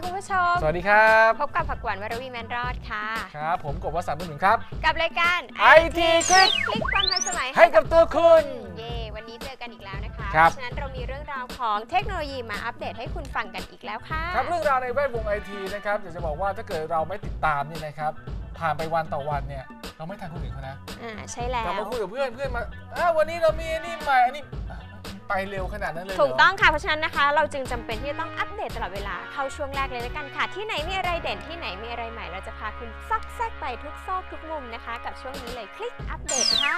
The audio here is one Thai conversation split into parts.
ค่ะคุณผู้ชม สวัสดีครับ พบกับผักหวานวรวีแมนรอดค่ะ ครับ ผมกบวสันต์บุญหนุนครับ กับรายการ IT คลิกคลิกความทันสมัยให้กับตัวคุณ เย่วันนี้เจอกันอีกแล้วนะคะครับเพราะฉะนั้นเรามีเรื่องราวของเทคโนโลยีมาอัปเดตให้คุณฟังกันอีกแล้วค่ะครับเรื่องราวในแวดวงไอทีนะครับอยากจะบอกว่าถ้าเกิดเราไม่ติดตามนี่นะครับผ่านไปวันต่อวันเนี่ยเราไม่ทันคนอื่นเขานะอ่าใช่แล้กลับวมาคุยกับเพื่อนเพื่อนมาอ้าววันนี้เรามีอันนี่ใหม่อันนี้อะ ไปเร็วขนาดนั้นเลยเหรถูกต้องค่ะ เพราะฉะนั้นนะคะ เราจึงจำเป็นที่จะต้องอัปเดตตลอดเวลาเข้าช่วงแรกเลยแล้วกันค่ะ ที่ไหนมีอะไรเด่นที่ไหนมีอะไรใหม่ เราจะพาคุณซอกแซกไปทุกซอกทุกมุมนะคะ กับช่วงนี้เลยคลิกอัปเดตค่ะ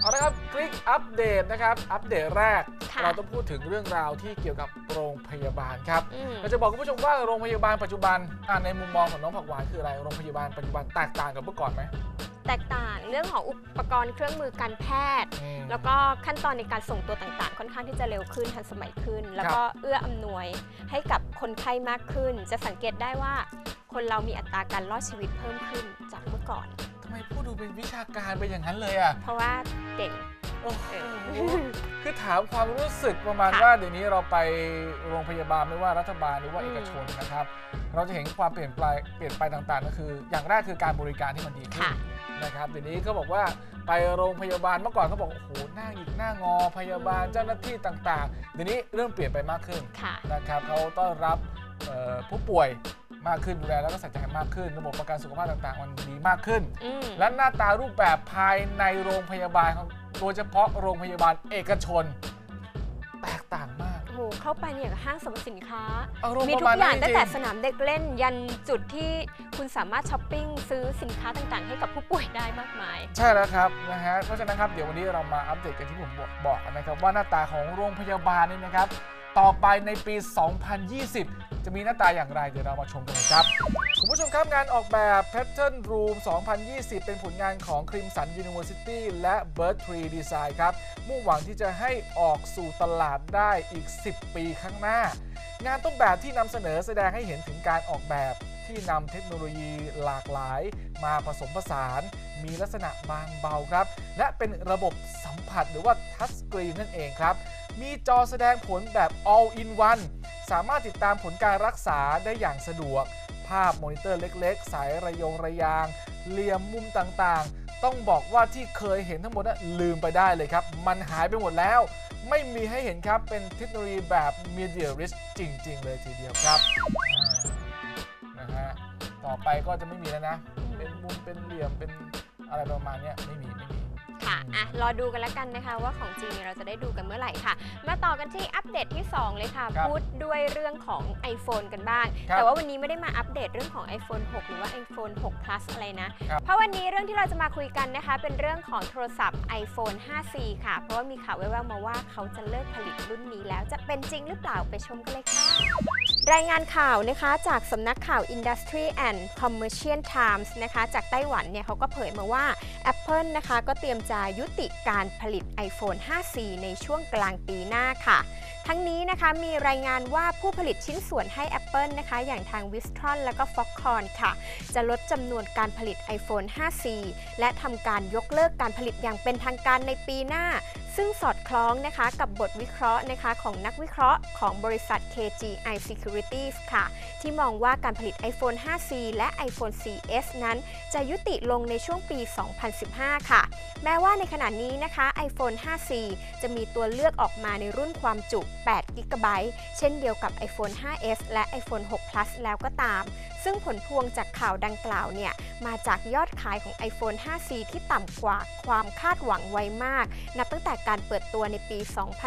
เอาละครับคลิกอัปเดตนะครับ อัปเดตแรก ค่ะ เราต้องพูดถึงเรื่องราวที่เกี่ยวกับโรงพยาบาลครับ อืม เราจะบอกคุณผู้ชมว่าโรงพยาบาลปัจจุบันอะในมุมมองของน้องผักหวานคืออะไร โรงพยาบาลปัจจุบันแตกต่างกับเมื่อก่อนไหม แตกต่างเรื่องของอุปกรณ์เครื่องมือการแพทย์อืมแล้วก็ขั้นตอนในการส่งตัวต่างๆ ค่อนข้างที่จะเร็วขึ้นทันสมัยขึ้น แล้วก็เอื้ออำนวยให้กับคนไข้มากขึ้น จะสังเกตได้ว่าคนเรามีอัตราการรอดชีวิตเพิ่มขึ้นจากเมื่อก่อนทำไมพูดดูเป็นวิชาการไปอย่างนั้นเลยอะเพราะว่าเก่งโอ้โหเออ คือถามความรู้สึกประมาณค่ะว่าเดี๋ยวนี้เราไปโรงพยาบาลไม่ว่ารัฐบาลหรือว่าอืมเอกชนนะครับ เราจะเห็นความเปลี่ยนไปเปลี่ยนไปต่างๆ ก็คือ อย่างแรกคือการบริการที่มันดีขึ้นค่ะนะครับเดี๋ยวนี้เขาบอกว่าไปโรงพยาบาลเมื่อก่อนเขาบอกโอ้โหหน้าหงิกหน้างอพยาบาลเจ้าหน้าที่ต่างๆ เดี๋ยวนี้เริ่มเปลี่ยนไปมากขึ้นค่ะนะครับเขาต้อนรับเอ่อผู้ป่วยมากขึ้นดูแลแล้วก็ใส่ใจมากขึ้น ระบบประกันสุขภาพต่างๆ มันดีมากขึ้นอืมและหน้าตารูปแบบภายในโรงพยาบาลของ โดยเฉพาะโรงพยาบาลเอกชน แตกต่างมาก โอ้โหเข้าไปเนี่ยกับห้างสรรพสินค้า อารมณ์มีปทุระมาณกอย่างนั้นจตั้งริแต่งสนามเด็กเล่น ยันจุดที่คุณสามารถช้อปปิ้งซื้อสินค้าต่างๆ ให้กับผู้ป่วยได้มากมายๆใช่แล้วครับนะฮะเพราะฉะนั้นครับเดี๋ยววันนี้เรามาอัปเดตกันที่ผมบอกบอกนะครับว่าหน้าตาของโรงพยาบาลนี่นะครับ ต่อไปในปี 2020 จะมีหน้าตาอย่างไรเดี๋ยวเรามาชมกันเลยครับ คุณผู้ชมครับงานออกแบบ Pattern Room 2020 เป็นผลงานของ Crimson University และ Bird Tree Design ครับมุ่งหวังที่จะให้ออกสู่ตลาดได้อีก 10 ปีข้างหน้า งานต้นแบบที่นำเสนอแสดงให้เห็นถึงการออกแบบที่นำเทคโนโลยีหลากหลาย มาผสมผสาน มีลักษณะบางเบาครับ และเป็นระบบสัมผัสหรือว่าทัชสกรีนนั่นเองครับ มีจอแสดงผลแบบ all in one สามารถติดตามผลการรักษาได้อย่างสะดวก ภาพมอนิเตอร์เล็กๆ สายระยงระยาง เหลี่ยมมุมต่างๆ ต้องบอกว่าที่เคยเห็นทั้งหมดนะลืมไปได้เลยครับ มันหายไปหมดแล้ว ไม่มีให้เห็นครับเป็นเทคโนโลยีแบบ Media Rich จริง ๆ เลยทีเดียวครับนะฮะต่อไปก็จะไม่มีแล้วนะ เป็นมุมเป็นเหลี่ยมเป็นอะไรประมาณนี้ไม่มีไม่มี ค่ะอะรอดูกันแล้วกันนะคะว่าของจริงเนี่ยเราจะได้ดูกันเมื่อไหร่ค่ะ มาต่อกันที่อัปเดตที่ 2 เลยค่ะ ครับพูดด้วยเรื่องของ iPhone กันบ้าง ครับแต่ว่าวันนี้ไม่ได้มาอัปเดตเรื่องของ iPhone 6 หรือว่า iPhone 6 plus อะไรนะ ครับ เพราะวันนี้เรื่องที่เราจะมาคุยกันนะคะ เป็นเรื่องของโทรศัพท์ iPhone 5C ค่ะ เพราะว่ามีข่าวแว่วๆมาว่าเขาจะเลิกผลิตรุ่นนี้แล้วจะเป็นจริงหรือเปล่าไปชมกันเลยค่ะ รายงานข่าวนะคะจากสำนักข่าว Industry and Commercial Times นะคะจากไต้หวันเนี่ยเขาก็เผยมาว่า Apple นะคะก็เตรียมจะยุติการผลิต iPhone 5C ในช่วงกลางปีหน้าค่ะทั้งนี้นะคะมีรายงานว่าผู้ผลิตชิ้นส่วนให้ Apple นะคะอย่างทาง Wistron และก็ Foxconn ค่ะ จะลดจำนวนการผลิต iPhone 5C และทำการยกเลิกการผลิตอย่างเป็นทางการในปีหน้า ซึ่งสอดคล้องนะคะกับบทวิเคราะห์นะคะของนักวิเคราะห์ของบริษัท KGI Securities ค่ะ ที่มองว่าการผลิต iPhone 5C และ iPhone 4S นั้น จะยุติลงในช่วงปี 2015 ค่ะ แม้ว่าในขณะนี้นะคะ iPhone 5C จะมีตัวเลือกออกมาในรุ่นความจุ 8 g b เช่นเดียวกับ iPhone 5S และ iPhone 6 Plus แล้วก็ตาม ซึ่งผลพวงจากข่าวดังกล่าวเนี่ย มาจากยอดขายของ iPhone 5C ที่ต่ำกว่าความคาดหวังไว้มาก นับตั้งแต่การเปิดตัวในปี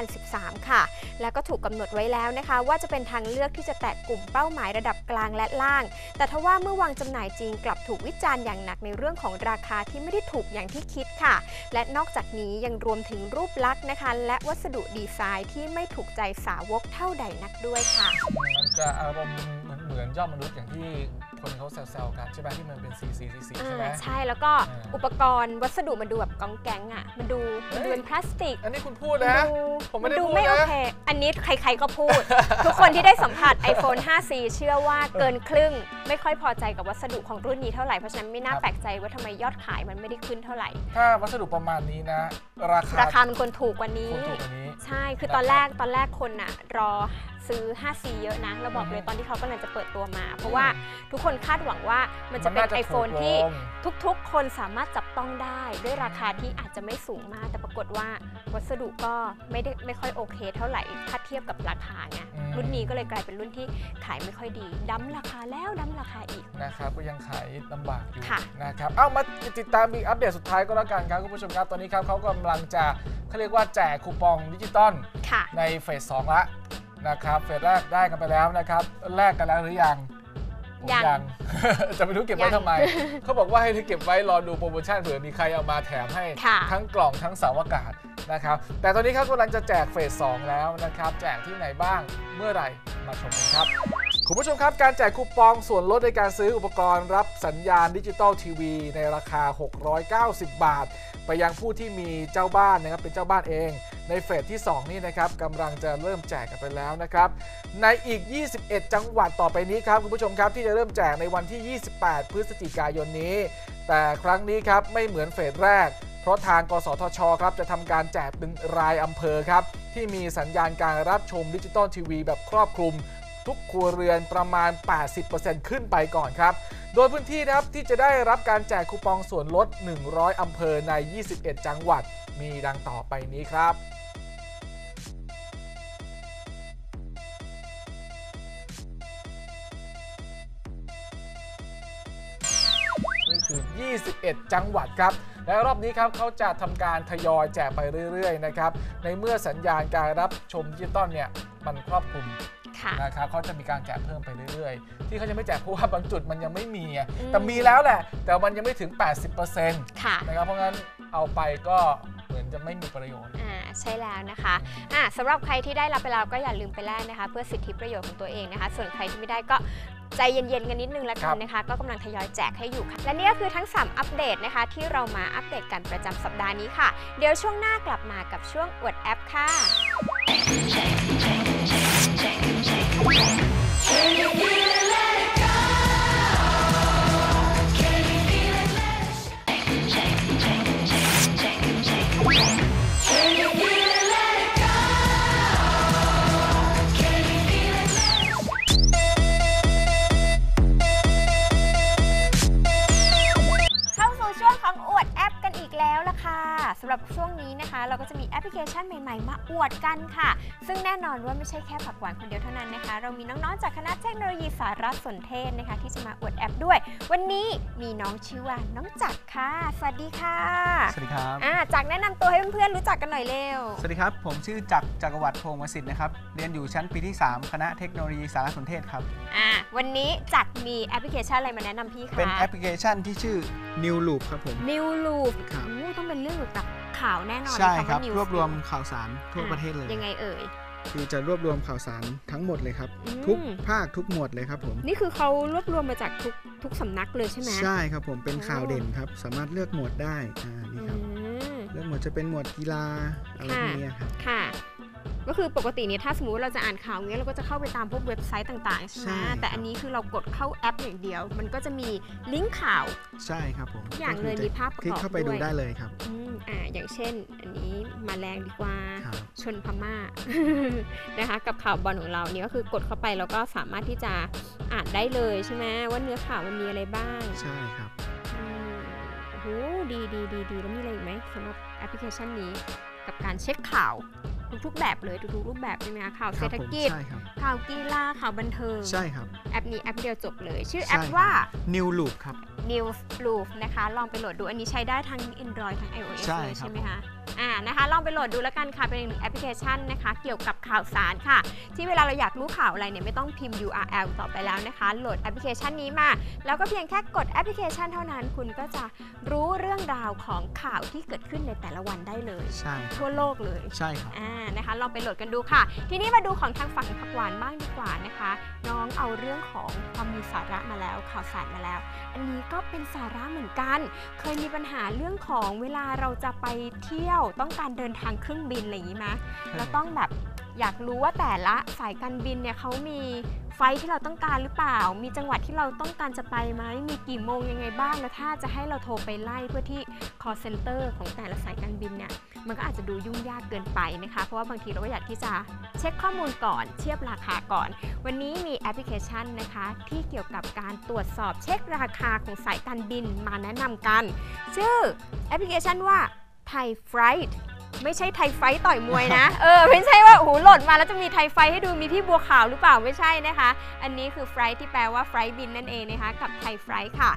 2013 ค่ะ แล้วก็ถูกกำหนดไว้แล้วนะคะ ว่าจะเป็นทางเลือกที่จะแตะกลุ่มเป้าหมายระดับกลางและล่าง แต่ทว่าเมื่อวางจำหน่ายจริงกลับ ถูกวิจารณ์อย่างหนักในเรื่องของราคาที่ไม่ได้ถูกอย่างที่คิดค่ะ และนอกจากนี้ยังรวมถึงรูปลักษณ์นะคะ และวัสดุดีไซน์ที่ไม่ถูกใจสาวกเท่าใดนักด้วยค่ะ มันจะอารมณ์เหมือนเหมือนยอดมนุษย์อย่างที่ คนเขาแซวๆกันใช่ไหมที่มันเป็นสีสีสีสีใช่ไหม อ่าใช่แล้วก็อ่า อุปกรณ์วัสดุมันดูแบบกองแกงอะ มันดูมันดูเฮ้ยเป็นพลาสติกอันนี้คุณพูดมันนะ ดูผมไม่ได้นดูพูดไม่นะโอเค อันนี้ใครๆก็พูด ทุกคนที่ได้สัมผัส iPhone 5C เชื่อว่าเกินครึ่ง ไม่ค่อยพอใจกับวัสดุของรุ่นนี้เท่าไหร่ เพราะฉะนั้นไม่น่าครับ แปลกใจว่าทำไมยอดขายมันไม่ได้ขึ้นเท่าไหร่ ถ้าวัสดุประมาณนี้นะ ราคาราคามันควรถูกกว่านี้ควรถูกกว่านี้ ใช่ คือนะครับตอนแรกตอนแรกคนอะรอ ซื้อ 5C เยอะนะ เราบอกเลยอืมตอนที่เขากำลังจะเปิดตัวมา เพราะว่าทุกคนคาดหวังว่ามันจะเป็นา iPhone ถูกที่ลงทุกๆ คนสามารถจับต้องได้ด้วยราคาที่อาจจะไม่สูงมาก แต่ปรากฏว่าวัสดุก็ไม่ได้ไม่ค่อยโอเค เท่าไหร่ถ้าเทียบกับราคาไงอืมรุ่นนี้ก็เลยกลายเป็นรุ่นที่ขายไม่ค่อยดีดั้มราคาแล้วดั้มราคาอีกนะครับก็ยังขายลำบากอยู่ค่ะนะครับเอ้ามาติดตามอีกอัปเดตสุดท้ายก็แล้วกันครับคุณผู้ชมครับตอนนี้ครับเขากำลังจะเขาเรียกว่าแจกคูปองดิจิตอลค่ะในเฟสสองละ นะครับเฟสแรกได้กันไปแล้วนะครับ แลกกันแล้วหรือยังผมยัง จะไม่รู้เก็บไว้ยังทำไม เขาบอกว่าให้เก็บไว้รอดูโปรโมชั่นเผื่อมีใครเอามาแถมให้ค่ะ ทั้งกล่องทั้งเสาอากาศนะครับ แต่ตอนนี้ครับกำลังจะแจกเฟส2แล้วนะครับ แจกที่ไหนบ้างเมื่อไหร่มาชมกันครับ คุณผู้ชมครับ การแจกคูปองส่วนลดในการซื้ออุปกรณ์รับสัญญาณดิจิตอลทีวีในราคา 690 บาท ไปยังผู้ที่มีเจ้าบ้านนะครับเป็นเจ้าบ้านเอง ในเฟสที่ 2 นี่นะครับกำลังจะเริ่มแจกกันไปแล้วนะครับ ในอีก 21 จังหวัดต่อไปนี้ครับคุณผู้ชมครับที่จะเริ่มแจกในวันที่ 28 พฤศจิกายนนี้ แต่ครั้งนี้ครับไม่เหมือนเฟสแรก เพราะทางกสทชครับจะทำการแจกเป็นรายอำเภอครับที่มีสัญญาณการรับชมดิจิตอลทีวีแบบครอบคลุม ทุกครัวเรือนประมาณ 80%ขึ้นไปก่อนครับ โดยพื้นที่นะครับที่จะได้รับการแจกคูปองส่วนลด 100 อำเภอใน 21 จังหวัด มีดังต่อไปนี้ครับนี่คือ 21 จังหวัดครับ และรอบนี้ครับเขาจะทำการทยอยแจกไปเรื่อย ๆ นะครับ ในเมื่อสัญญาณการรับชมดิจิตอลเนี่ย มันครอบคลุม ค่ะ นะครับเขาจะมีการแจกเพิ่มไปเรื่อยๆ ที่เขายังไม่แจกเพราะว่าบางจุดมันยังไม่มีไงอืม แต่มีแล้วแหละ แต่มันยังไม่ถึง 80%นค่ะะครับเพราะงั้นเอาไปก็เหมือนจะไม่มีประโยชน์ อ่าใช่แล้วนะคะอ่าสำหรับใครที่ได้รับไปแล้วก็อย่าลืมไปแลกนะคะ เพื่อสิทธิประโยชน์ของตัวเองนะคะ ส่วนใครที่ไม่ได้ก็ใจเย็นๆกันนิดนึงแล้วกันนะคะ ก็กำลังทยอยแจกให้อยู่ค่ะ และนี่ก็คือทั้ง 3 อัปเดตนะคะ ที่เรามาอัปเดตกันประจำสัปดาห์นี้ค่ะ เดี๋ยวช่วงหน้ากลับมากับช่วงอวดแอปค่ะ เข้า ก็จะมีแอปพลิเคชันใหม่ๆ มาอวดกันค่ะ ซึ่งแน่นอนว่าไม่ใช่แค่ผักหวานคนเดียวเท่านั้นนะคะ เรามีน้องๆจากคณะเทคโนโลยีสารสนเทศนะคะ ที่จะมาอวดแอปด้วย วันนี้มีน้องชื่อว่าน้องจักรค่ะ สวัสดีค่ะสวัสดีครับอ่าจักรแนะนำตัวให้เพื่อนๆรู้จักกันหน่อยเร็ว สวัสดีครับ ผมชื่อจักรจักรวัตรโพงวสิทธิ์นะครับ เรียนอยู่ชั้นปีที่ 3 คณะเทคโนโลยีสารสนเทศครับ อ่าวันนี้จักรมีแอปพลิเคชันอะไรมาแนะนำพี่คะ เป็นแอปพลิเคชันที่ชื่อ New Loop ครับผม New Loop ครับ โอ้ต้องเป็นเรื่องเกี่ยวกับ ข่าวแน่นอนใช่เลยครับว่า News รวบรวมข่าวสารทั่วประเทศเลยยังไงเอ่ยคือจะรวบรวมข่าวสารทั้งหมดเลยครับอืมทุกภาคทุกหมวดเลยครับผมนี่คือเขารวบรวมมาจากทุกทุกสำนักเลยใช่ไหมใช่ครับผมเป็นโอ้ข่าวเด่นครับ สามารถเลือกหมวดได้อ่านี่ครับอืมเลือกหมวดจะเป็นหมวดกีฬาอะไรค่ะพวกเนี้ยครับค่ะ ก็คือปกติเนี่ยถ้าสมมติว่าเราจะอ่านข่าวเงี้ยเราก็จะเข้าไปตามพวกเว็บไซต์ต่างๆใช่ไหมใช่ครับ แต่อันนี้คือเรากดเข้าแอปอย่างเดียว มันก็จะมีลิงก์ข่าว ใช่ครับผมทุกอย่างเลยก็คืมีภาพประคลิกกอบเข้าไปดูด้วย ได้เลยครับอืมอ่าอย่างเช่น อันนี้มาแรงดีกว่า ครับชนพม่า นะคะกับข่าวบอลของเรานี่ก็คือกดเข้าไปแล้วก็สามารถที่จะอ่านได้เลยใช่ไหมว่าเนื้อข่าวมันมีอะไรบ้างใช่ครับ อืมโอ้โหดีดีดีดีแล้วมีอะไรอีกไหมสำหรับแอปพลิเคชันนี้กับการเช็คข่าว ทุกๆ แบบเลยทุกๆรูปแบบใช่ไหมคะข่าวคเศรรัษฐผมกิจ ใช่ครับ ข่าวกีฬาข่าวบันเทิง ใช่ครับแอปนี้แอปเดียวจบเลย ชื่อแอใช่ปครับว่า New Loop ครับ News Loop นะคะ ลองไปโหลดดูอันนี้ใช้ได้ทั้ง Android ทั้ง iOS ใช่เลยครับ ใช่ไหมคะอ่านะคะ ลองไปโหลดดูแล้วกันค่ะ เป็นอีกหนึ่งแอปพลิเคชันนะคะ เกี่ยวกับข่าวสารค่ะ ที่เวลาเราอยากรู้ข่าวอะไรเนี่ยไม่ต้องพิมพ์ URL ต่อไปแล้วนะคะ โหลดแอปพลิเคชันนี้มา แล้วก็เพียงแค่กดแอปพลิเคชันเท่านั้น คุณก็จะรู้เรื่องราวของข่าวที่เกิดขึ้นในแต่ละวันได้เลย ใช่ครับทั่วโลกเลย ใช่ครับ อ่านะคะลองไปโหลดกันดูค่ะ ทีนี้มาดูของทางฝั่งผักหวานบ้างดีกว่านะคะ น้องเอาเรื่องของความมีสาระมาแล้วข่าวสารมาแล้ว อันนี้ก็เป็นสาระเหมือนกัน เคยมีปัญหาเรื่องของเวลาเราจะไปเที่ยวต้องการเดินทางเครื่องบินอะไรอย่างนี้ไหมเราต้องแบบ อยากรู้ว่าแต่ละสายการบินเนี่ยเขามีไฟที่เราต้องการหรือเปล่า มีจังหวัดที่เราต้องการจะไปไหม มีกี่โมงยังไงบ้าง แล้วถ้าจะให้เราโทรไปไล่เพื่อที่ call center ของแต่ละสายการบินเนี่ย มันก็อาจจะดูยุ่งยากเกินไปนะคะ เพราะว่าบางทีเราก็อยากที่จะเช็คข้อมูลก่อน เทียบราคาก่อน วันนี้มีแอปพลิเคชันนะคะ ที่เกี่ยวกับการตรวจสอบเช็คราคาของสายการบินมาแนะนำกัน ชื่อแอปพลิเคชันว่า Thai Flight ไม่ใช่ไทยไฟต่อยมวยนะ เออ ไม่ใช่ว่าโอ้โหหลดมาแล้วจะมีไทยไฟให้ดูมีพี่บัวขาวหรือเปล่าไม่ใช่นะคะ อันนี้คือไฟที่แปลว่าไฟบินนั่นเองนะคะ กับไทยไฟค่ะ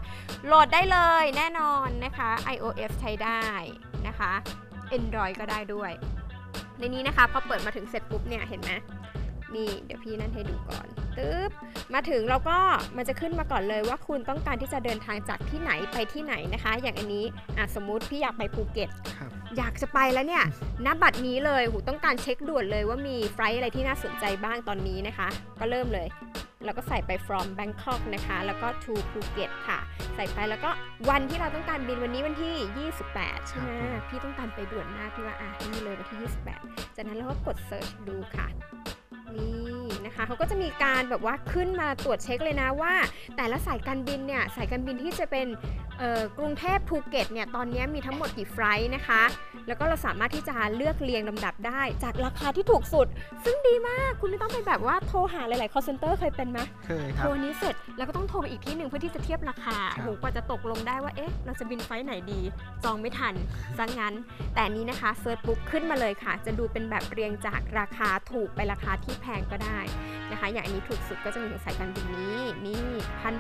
โหลดได้เลยแน่นอนนะคะ iOS ใช้ได้นะคะ Android ก็ได้ด้วย ในนี้นะคะพอเปิดมาถึงเสร็จปุ๊บเนี่ยเห็นไหมนี่เดี๋ยวพี่นั่นให้ดูก่อนตึ๊บมาถึงเราก็มันจะขึ้นมาก่อนเลยว่าคุณต้องการที่จะเดินทางจากที่ไหนไปที่ไหนนะคะ อย่างอันนี้อะสมมุติพี่อยากไปภูเก็ตครับ อยากจะไปแล้วเนี่ยณบัตรนี้เลยหูต้องการเช็คด่วนเลยว่ามีไฟลท์อะไรที่น่าสนใจบ้างตอนนี้นะคะ ก็เริ่มเลยแล้วก็ใส่ไป from Bangkok นะคะ แล้วก็ to Phuket ค่ะ ใส่ไปแล้วก็วันที่เราต้องการบินวันนี้วันที่ 28 ใช่ไหมครับผมพี่ต้องการไปด่วนมากพี่ว่าอะนี่เลยวันที่ 28 จากนั้นเราก็กด search ดูค่ะนี่นะคะเขาก็จะมีการแบบว่าขึ้นมาตรวจเช็คเลยนะว่า แต่ละสายการบินเนี่ยสายการบินที่จะเป็นเอ่อ กรุงเทพภูเก็ตเนี่ยตอนนี้มีทั้งหมดกี่ไฟลท์นะคะ แล้วก็เราสามารถที่จะเลือกเรียงลำดับได้ จากราคาที่ถูกสุด ซึ่งดีมากคุณไม่ต้องไปแบบว่าโทรหาหลายๆ call center เคยเป็นไหมเคยคโทรับรนี้เสร็จ แล้วก็ต้องโทรไปอีกที่หนึ่งเพื่อที่จะเทียบราคาครับโหกว่าจะตกลงได้ว่าเอ๊ะเราจะบินไฟล์ไหนดี จองไม่ทันซะงั้น แต่อันนี้นะคะเซิร์ชปุ๊บขึ้นมาเลยค่ะ จะดูเป็นแบบเรียงจากราคาถูกไปราคาที่แพงก็ได้นะคะ อย่างอันนี้ถูกสุดก็จะมีของสายการบินนี้นี่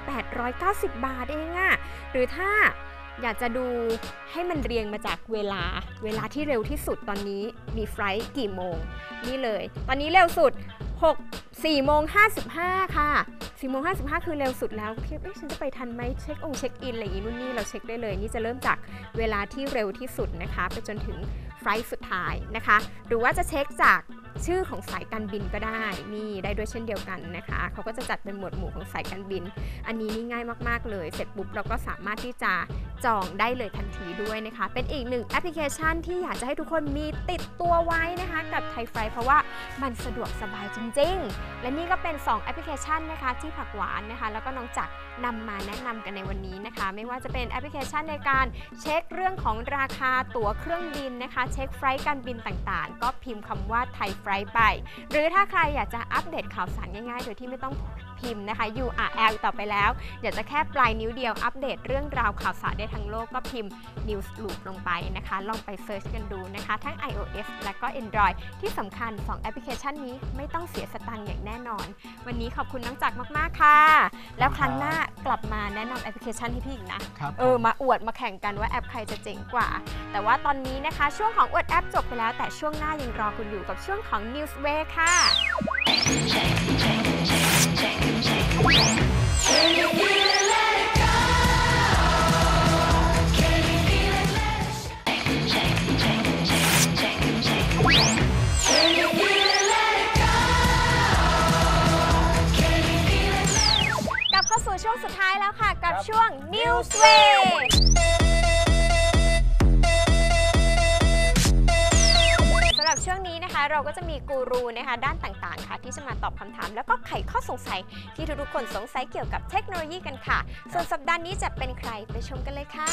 1,890บาทเองอะหรือถ้าอยากจะดูให้มันเรียงมาจากเวลา เวลาที่เร็วที่สุดตอนนี้มีไฟลท์กี่โมง นี่เลย ตอนนี้เร็วสุด 6 4โมง55 ค่ะ4โมง55 คือเร็วสุดแล้วคิดเอ๊ะฉันจะไปทันไหมเช็คองเช็คอินอะไรอย่างงี้นู่นนี่เราเช็คได้เลย นี่จะเริ่มจากเวลาที่เร็วที่สุดนะคะ ไปจนถึงไฟล์สุดท้ายนะคะ หรือว่าจะเช็คจาก ชื่อของสายการบินก็ได้นี่ได้ด้วยเช่นเดียวกันนะคะเขาก็จะจัดเป็นหมวดหมู่ของสายการบิน อันนี้นี่ง่ายมากๆ เลยเสร็จปุ๊บเราก็สามารถที่จะจองได้เลยทันทีด้วยนะคะ เป็นอีกหนึ่งแอปพลิเคชันที่อยากจะให้ทุกคนมีติดตัวไว้นะคะกับไทยไฟเพราะว่ามันสะดวกสบายจริง ๆ และนี่ก็เป็น 2 แอปพลิเคชันนะคะที่ผักหวานนะคะ แล้วก็น้องจักรนำมาแนะนำกันในวันนี้นะคะ ไม่ว่าจะเป็นแอปพลิเคชันในการเช็คเรื่องของราคาตั๋วเครื่องบินนะคะ เช็คไฟล์การบินต่างๆ ก็พิมพ์คำว่าไทยไฟล์ไป หรือถ้าใครอยากจะอัปเดตข่าวสารง่ายๆ โดยที่ไม่ต้อง พิมพ์นะคะ URL ต่อไปแล้วอยากจะแค่ปลายนิ้วเดียวอัปเดตเรื่องราวข่าวสารได้ทั้งโลกก็พิมพ์ News Loop ลงไปนะคะ ลองไปเซิร์ชกันดูนะคะ ทั้ง iOS และก็ Android ที่สำคัญ 2 แอปพลิเคชันนี้ไม่ต้องเสียสตังค์อย่างแน่นอน วันนี้ขอบคุณน้องจักรมาก ๆ ค่ะ แล้วครั้งหน้ากลับมาแนะนำแอปพลิเคชันให้พี่อีกนะครับเออมาอวดมาแข่งกันว่าแอปใครจะเจ๋งกว่า แต่ว่าตอนนี้นะคะ ช่วงของอวดแอปจบไปแล้ว แต่ช่วงหน้ายังรอคุณอยู่กับช่วงของ Newsway ค่ะ กลับเข้าสู่ช่วงสุดท้ายแล้วค่ะ กับช่วง Newsway สำห เราก็จะมีกูรูนะคะด้านต่างๆ ค่ะ ที่จะมาตอบคำถาม แล้วก็ไขข้อสงสัยที่ทุกๆคนสงสัยเกี่ยวกับเทคโนโลยีกันค่ะ ส่วนสัปดาห์นี้จะเป็นใครไปชมกันเลยค่ะ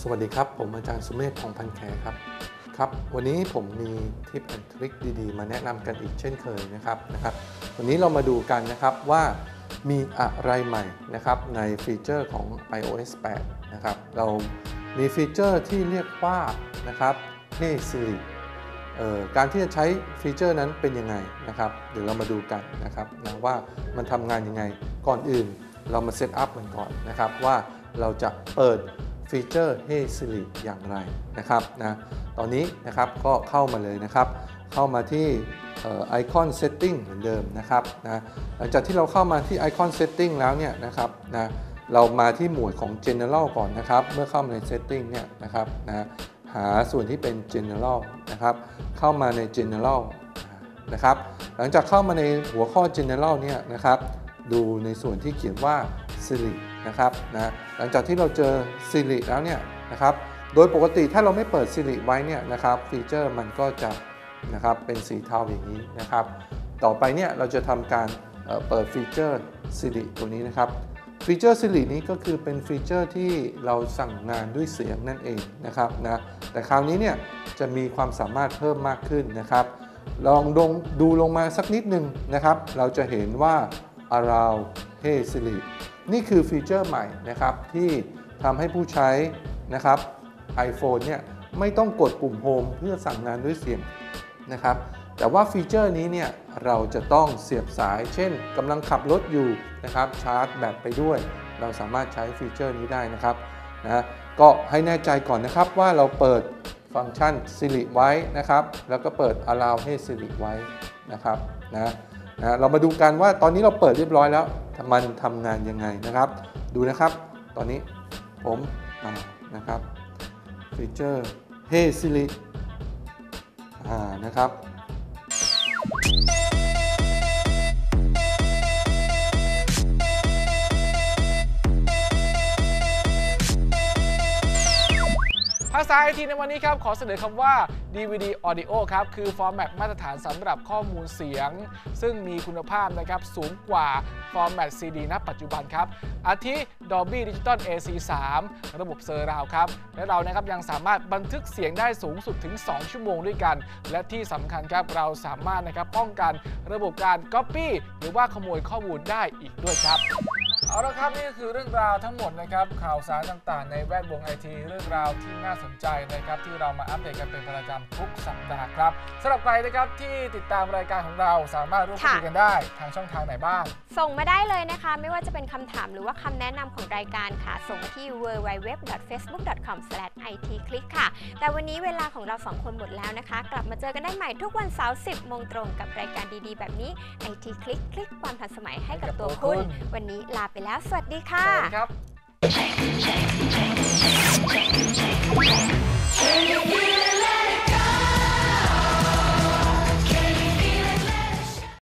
สวัสดีครับ ผมอาจารย์สุเมธพองพันแขครับครับ วันนี้ผมมีทิปแอนทริคดีๆ มาแนะนำกันอีกเช่นเคยนะครับนะครับ วันนี้เรามาดูกันนะครับว่ามีอะไรใหม่นะครับในฟีเจอร์ของ iOS 8 นะครับ เรามีฟีเจอร์ที่เรียกว่านะครับ Hey Siri การที่จะใช้ฟีเจอร์นั้นเป็นยังไงนะครับเดี๋ยวเรามาดูกันนะครับนะว่ามันทำงานยังไงก่อนอื่น เรามาเซตอัพมันก่อนนะครับว่าเราจะเปิดฟีเจอร์ Hey Siri อย่างไรนะครับนะตอนนี้นะครับก็เข้ามาเลยนะครับ เข้ามาที่ไอคอน Setting เหมือนเดิมนะครับนะหลังจากที่เราเข้ามาที่ไอคอน Setting แล้วเนี่ยนะครับนะเรามาที่หมวดของ General ก่อนนะครับ เมื่อเข้ามาใน Setting เนี่ยนะครับนะ หาส่วนที่เป็น General นะครับเข้ามาใน General นะครับหลังจากเข้ามาในหัวข้อ General เนี่ยนะครับดูในส่วนที่เขียนว่า Siri นะครับนะหลังจากที่เราเจอ Siri แล้วเนี่ยนะครับโดยปกติถ้าเราไม่เปิด Siri ไว้เนี่ยนะครับฟีเจอร์มันก็จะนะครับเป็นสีเทาอย่างนี้นะครับ ต่อไปเนี่ยเราจะทำการเอ่อเปิดฟีเจอร์ Siri ตัวนี้นะครับ ฟีเจอร์ Siri นี้ก็คือเป็นฟีเจอร์ที่เราสั่งงานด้วยเสียงนั่นเองนะครับนะแต่คราวนี้เนี่ยจะมีความสามารถเพิ่มมากขึ้นนะครับ ลองดงดูลงมาสักนิดหนึ่งนะครับ เราจะเห็นว่า around hey Siri นี่คือฟีเจอร์ใหม่นะครับที่ทำให้ผู้ใช้นะครับ iPhone เนี่ยไม่ต้องกดปุ่ม Home เพื่อสั่งงานด้วยเสียงนะครับ แต่ว่าฟีเจอร์นี้เนี่ยเราจะต้องเสียบสาย เช่นกำลังขับรถอยู่นะครับชาร์จแบตไปด้วย เราสามารถใช้ฟีเจอร์นี้ได้นะครับนะก็ให้แน่ใจก่อนนะครับว่าเราเปิดฟังก์ชัน Siri ไว้นะครับ แล้วก็เปิด Allow ให้ Siri ไว้นะครับนะนะเรามาดูกันว่าตอนนี้เราเปิดเรียบร้อยแล้ว มันทำงานยังไงนะครับ ดูนะครับ ตอนนี้ผมอ่านะครับฟีเจอร์ Hey Siri อ่านะครับ ภาษาไอทีในวันนี้ครับ ขอเสนอคำว่า DVD Audio ครับ คือฟอร์แมตมาตรฐานสำหรับข้อมูลเสียง ซึ่งมีคุณภาพนะครับ สูงกว่าฟอร์แมต CD ณปัจจุบันครับ อาทิ Dolby Digital AC3 ระบบเซอร์ราวครับ และเรานะครับยังสามารถบันทึกเสียงได้สูงสุดถึง 2 ชั่วโมงด้วยกัน และที่สำคัญครับเราสามารถนะครับป้องกันระบบการ Copy หรือว่าขโมยข้อมูลได้อีกด้วยครับ เอาละครับนี่ก็คือเรื่องราวทั้งหมดนะครับข่าวสารต่างๆ ในแวดวงไอทีเรื่องราวที่น่าสนใจนะครับที่เรามาอัปเดตกันเป็นประจำทุกสัปดาห์ครับสำหรับใครนะครับที่ติดตามรายการของเราสามารถร่วมพูดคุยกันได้ทางช่องทางไหนบ้าง ส่งมาได้เลยนะคะ ไม่ว่าจะเป็นคำถามหรือว่าคำแนะนำของรายการค่ะ ส่งมาที่ www.facebook.com/itclick ค่ะ แต่วันนี้เวลาของเราสองคนหมดแล้วนะคะ กลับมาเจอกันได้ใหม่ทุกวันเสาร์10โมงตรงกับรายการดีๆ แบบนี้ IT Click คลิกความทันสมัยให้กับตัวคุณ วันนี้ลาไปแล้ว สวัสดีค่ะวัสดีครับ